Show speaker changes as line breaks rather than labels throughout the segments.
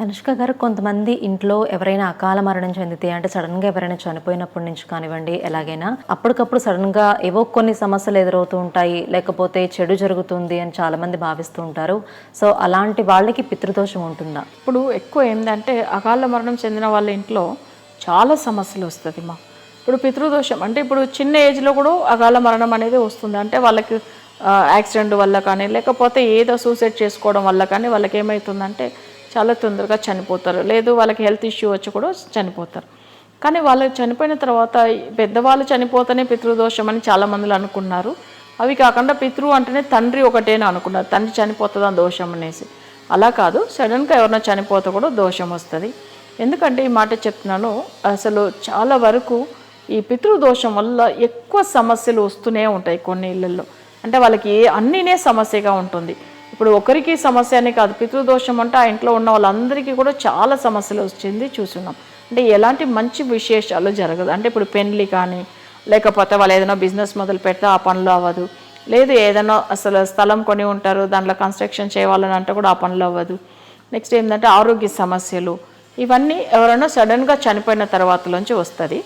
తనుష్క గారు కొంతమంది ఇంట్లో ఎవరైనా అకాల మరణం చెందితే అంటే సడన్గా ఎవరైనా చనిపోయినప్పటి నుంచి కానివ్వండి ఎలాగైనా అప్పటికప్పుడు సడన్గా ఏవో కొన్ని సమస్యలు ఎదురవుతూ ఉంటాయి లేకపోతే చెడు జరుగుతుంది అని చాలా మంది భావిస్తూ ఉంటారు. సో అలాంటి వాళ్ళకి పితృదోషం ఉంటుందా?
ఇప్పుడు ఎక్కువ ఏంటంటే అకాల మరణం చెందిన వాళ్ళ ఇంట్లో చాలా సమస్యలు వస్తుంది మా. ఇప్పుడు పితృదోషం అంటే ఇప్పుడు చిన్న ఏజ్లో కూడా అకాల మరణం అనేది వస్తుంది. అంటే వాళ్ళకి యాక్సిడెంట్ వల్ల కానీ లేకపోతే ఏదో సూసైడ్ చేసుకోవడం వల్ల కానీ వాళ్ళకి ఏమవుతుందంటే చాలా తొందరగా చనిపోతారు. లేదు వాళ్ళకి హెల్త్ ఇష్యూ వచ్చి కూడా చనిపోతారు. కానీ వాళ్ళు చనిపోయిన తర్వాత పెద్దవాళ్ళు చనిపోతేనే పితృదోషం అని చాలామంది అనుకున్నారు. అవి కాకుండా పితృ అంటేనే తండ్రి ఒకటేనా అనుకున్నారు. తండ్రి చనిపోతుందా దోషం అనేసి. అలా కాదు సడన్గా ఎవరైనా చనిపోతే కూడా దోషం వస్తుంది. ఎందుకంటే ఈ మాట చెప్తున్నాను అసలు చాలా వరకు ఈ పితృదోషం వల్ల ఎక్కువ సమస్యలు వస్తూనే ఉంటాయి కొన్ని ఇళ్ళల్లో అంటే వాళ్ళకి ఏ అన్నీనే సమస్యగా ఉంటుంది. ఇప్పుడు ఒకరికి సమస్య అని కాదు పితృదోషం అంటే ఆ ఇంట్లో ఉన్న వాళ్ళందరికీ కూడా చాలా సమస్యలు వచ్చింది చూస్తున్నాం. అంటే ఎలాంటి మంచి విశేషాలు జరగదు. అంటే ఇప్పుడు పెండ్లి కానీ లేకపోతే వాళ్ళు ఏదైనా బిజినెస్ మొదలు పెడితే ఆ పనులు అవ్వదు. లేదు ఏదైనా అసలు స్థలం కొని ఉంటారు దాంట్లో కన్స్ట్రక్షన్ చేయాలని అంటే కూడా ఆ పనులు అవ్వదు. నెక్స్ట్ ఏంటంటే ఆరోగ్య సమస్యలు ఇవన్నీ ఎవరైనా సడన్గా చనిపోయిన తర్వాతలోంచి వస్తుంది.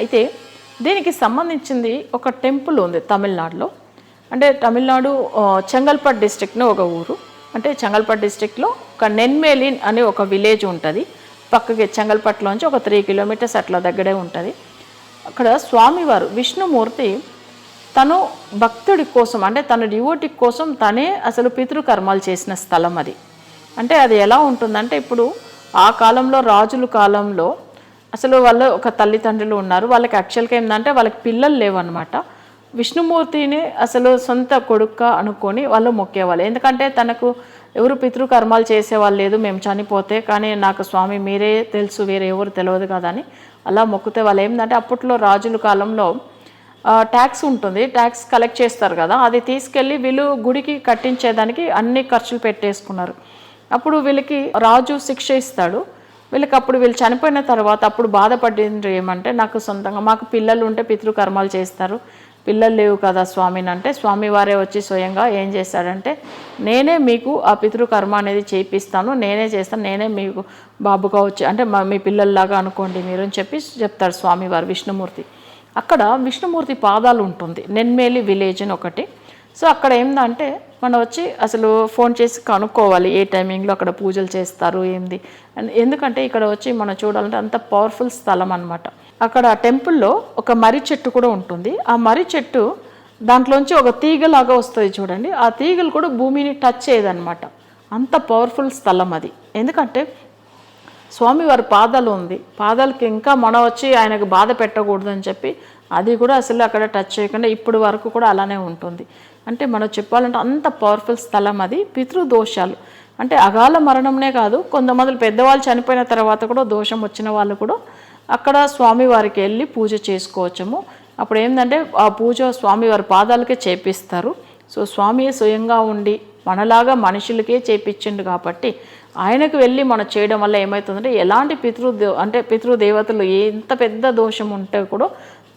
అయితే దీనికి సంబంధించింది ఒక టెంపుల్ ఉంది తమిళనాడులో. అంటే తమిళనాడు చెంగల్పట్ డిస్ట్రిక్ట్ని ఒక ఊరు. అంటే చెంగల్పట్ డిస్ట్రిక్ట్లో ఒక నెన్మేలిన్ అనే ఒక విలేజ్ ఉంటుంది. పక్కకి చెంగల్పట్లోంచి ఒక త్రీ కిలోమీటర్స్ అట్లా దగ్గరే ఉంటుంది. అక్కడ స్వామివారు విష్ణుమూర్తి తను భక్తుడి కోసం అంటే తన డివోటి కోసం తనే అసలు పితృకర్మాలు చేసిన స్థలం అది. అంటే అది ఎలా ఉంటుందంటే ఇప్పుడు ఆ కాలంలో రాజుల కాలంలో అసలు వాళ్ళు ఒక తల్లిదండ్రులు ఉన్నారు. వాళ్ళకి యాక్చువల్గా ఏంటంటే వాళ్ళకి పిల్లలు లేవన్నమాట. విష్ణుమూర్తిని అసలు సొంత కొడుక్క అనుకొని వాళ్ళు మొక్కేవాళ్ళు. ఎందుకంటే తనకు ఎవరు పితృకర్మాలు చేసేవాళ్ళు లేదు మేము చనిపోతే కానీ నాకు స్వామి మీరే తెలుసు వేరే ఎవరు తెలియదు కదా అని అలా మొక్కితే వాళ్ళు ఏంటంటే అప్పట్లో రాజుల కాలంలో ట్యాక్స్ ఉంటుంది ట్యాక్స్ కలెక్ట్ చేస్తారు కదా అది తీసుకెళ్ళి వీళ్ళు గుడికి కట్టించేదానికి అన్ని ఖర్చులు పెట్టేసుకున్నారు. అప్పుడు వీళ్ళకి రాజు శిక్ష ఇస్తాడు. వీళ్ళకి అప్పుడు వీళ్ళు చనిపోయిన తర్వాత అప్పుడు బాధపడింది ఏమంటే నాకు సొంతంగా మాకు పిల్లలు ఉంటే పితృకర్మాలు చేస్తారు పిల్లలు లేవు కదా స్వామిని అంటే స్వామి వారే వచ్చి స్వయంగా ఏం చేస్తాడంటే నేనే మీకు ఆ పితృకర్మ అనేది చేపిస్తాను నేనే చేస్తాను నేనే మీకు బాబుగా వచ్చి అంటే మీ పిల్లల్లాగా అనుకోండి మీరు అని చెప్పి చెప్తాడు స్వామివారు విష్ణుమూర్తి. అక్కడ విష్ణుమూర్తి పాదాలు ఉంటుంది నెన్మేలి విలేజ్ అని ఒకటి. సో అక్కడ ఏందంటే మనం వచ్చి అసలు ఫోన్ చేసి కనుక్కోవాలి ఏ టైమింగ్లో అక్కడ పూజలు చేస్తారు ఏంది అండ్ ఎందుకంటే ఇక్కడ వచ్చి మనం చూడాలంటే అంత పవర్ఫుల్ స్థలం అనమాట అక్కడ టెంపుల్లో ఒక మర్రి చెట్టు కూడా ఉంటుంది. ఆ మర్రి చెట్టు దాంట్లోంచి ఒక తీగలాగా వస్తుంది చూడండి. ఆ తీగలు కూడా భూమిని టచ్ చేయదన్నమాట. అంత పవర్ఫుల్ స్థలం అది. ఎందుకంటే స్వామివారి పాదాలు ఉంది. పాదాలకి ఇంకా మనం వచ్చి ఆయనకు బాధ పెట్టకూడదు అని చెప్పి అది కూడా అసలు అక్కడ టచ్ చేయకుండా ఇప్పుడు వరకు కూడా అలానే ఉంటుంది. అంటే మనం చెప్పాలంటే అంత పవర్ఫుల్ స్థలం అది. పితృదోషాలు. అంటే అగాల మరణంనే కాదు కొంతమంది పెద్దవాళ్ళు చనిపోయిన తర్వాత కూడా దోషం వచ్చిన వాళ్ళు కూడా అక్కడ స్వామివారికి వెళ్ళి పూజ చేసుకోవచ్చము. అప్పుడు ఏంటంటే ఆ పూజ స్వామివారి పాదాలకే చేపిస్తారు. సో స్వామి స్వయంగా ఉండి మనలాగా మనుషులకే చేపించిండు కాబట్టి ఆయనకు వెళ్ళి మనం చేయడం వల్ల ఏమవుతుందంటే ఎలాంటి పితృ అంటే పితృదేవతలు ఎంత పెద్ద దోషం ఉంటే కూడా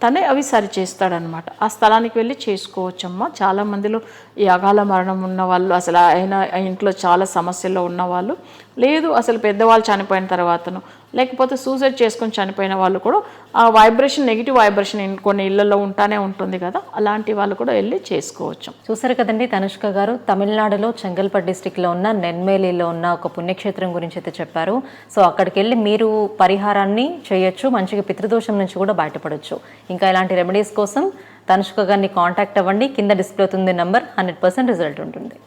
తనే అవి సరి చేస్తాడనమాట ఆ స్థలానికి వెళ్ళి చేసుకోవచ్చమ్మా. చాలా మందిలో ఈ అకాల మరణం ఉన్న వాళ్ళు అసలు ఆయన ఆ ఇంట్లో చాలా సమస్యల్లో ఉన్నవాళ్ళు. లేదు అసలు పెద్దవాళ్ళు చనిపోయిన తర్వాతను. లేకపోతే సూసైడ్ చేసుకొని చనిపోయిన వాళ్ళు కూడా ఆ వైబ్రేషన్ నెగిటివ్ వైబ్రేషన్ కొన్ని ఇళ్ళల్లో ఉంటానే ఉంటుంది కదా. అలాంటి వాళ్ళు కూడా వెళ్ళి చేసుకోవచ్చు.
చూసారు కదండి తనుష్క గారు తమిళనాడులో చెంగల్పట్ డిస్టిక్లో ఉన్న నెన్మేలిలో ఉన్న ఒక పుణ్యక్షేత్రం గురించి అయితే చెప్పారు. సో అక్కడికి వెళ్ళి మీరు పరిహారాన్ని చేయొచ్చు మంచిగా పితృదోషం నుంచి కూడా బయటపడవచ్చు ఇంకా ఇలాంటి రెమెడీస్ కోసం తనుష్క గారిని కాంటాక్ట్ అవ్వండి. కింద డిస్ప్లే అవుతుంది నెంబర్ హండ్రెడ్ పర్సెంట్ రిజల్ట్ ఉంటుంది.